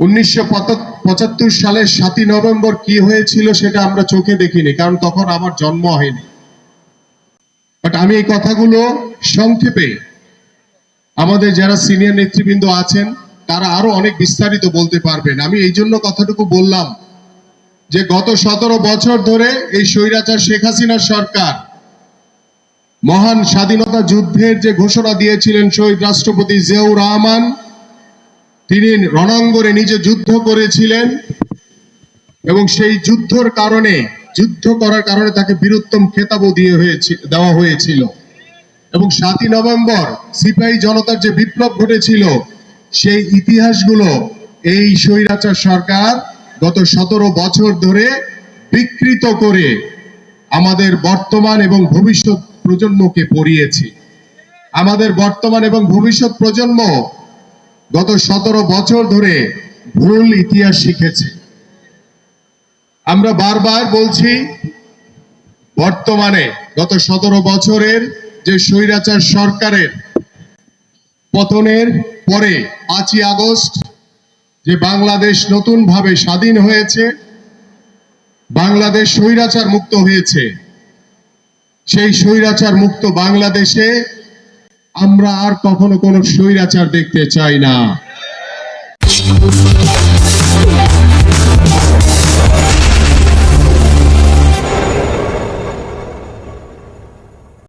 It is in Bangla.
উনিশশো পঁচাত্তর সালের সাতই নভেম্বর কি হয়েছিল সেটা আমরা চোখে দেখিনি, কারণ তখন আমার জন্ম হয়নি। বাট আমি এই কথাগুলো সংক্ষেপে আমাদের যারা সিনিয়র নেতৃবৃন্দ আছেন, তারা আরও অনেক বিস্তারিত বলতে পারবেন। আমি এই জন্য কথাটুকু বললাম যে, গত সতেরো বছর ধরে এই স্বৈরাচার শেখ হাসিনার সরকার মহান স্বাধীনতা যুদ্ধের যে ঘোষণা দিয়েছিলেন শহীদ রাষ্ট্রপতি জিয়াউর রহমান তিনি রণাঙ্গনে নিজে যুদ্ধ করেছিলেন এবং সেই যুদ্ধর কারণে, যুদ্ধ করার কারণে তাকে বীরুত্তম খেতাবও দিয়ে হয়েছে, দেওয়া হয়েছিল। এবং সাতই নভেম্বর সিপাহী জনতার যে বিপ্লব ঘটেছিল, সেই ইতিহাসগুলো এই স্বৈরাচার সরকার গত সতেরো বছর ধরে বিকৃত করে আমাদের বর্তমান এবং ভবিষ্যৎ প্রজন্মকে পড়িয়েছে আমাদের বর্তমান এবং ভবিষ্যৎ প্রজন্ম গত সতেরো বছর ধরে ভুল ইতিহাস শিখেছে। আমরা বারবার বলছি, বর্তমানে গত সতেরো বছরের যে স্বৈরাচার সরকারের পতনের পরে পাঁচই আগস্ট যে বাংলাদেশ নতুন ভাবে স্বাধীন হয়েছে, বাংলাদেশ স্বৈরাচার মুক্ত হয়েছে, সেই স্বৈরাচার মুক্ত বাংলাদেশে আমরা আর কখনো কোনো স্বৈরাচার দেখতে চাই না।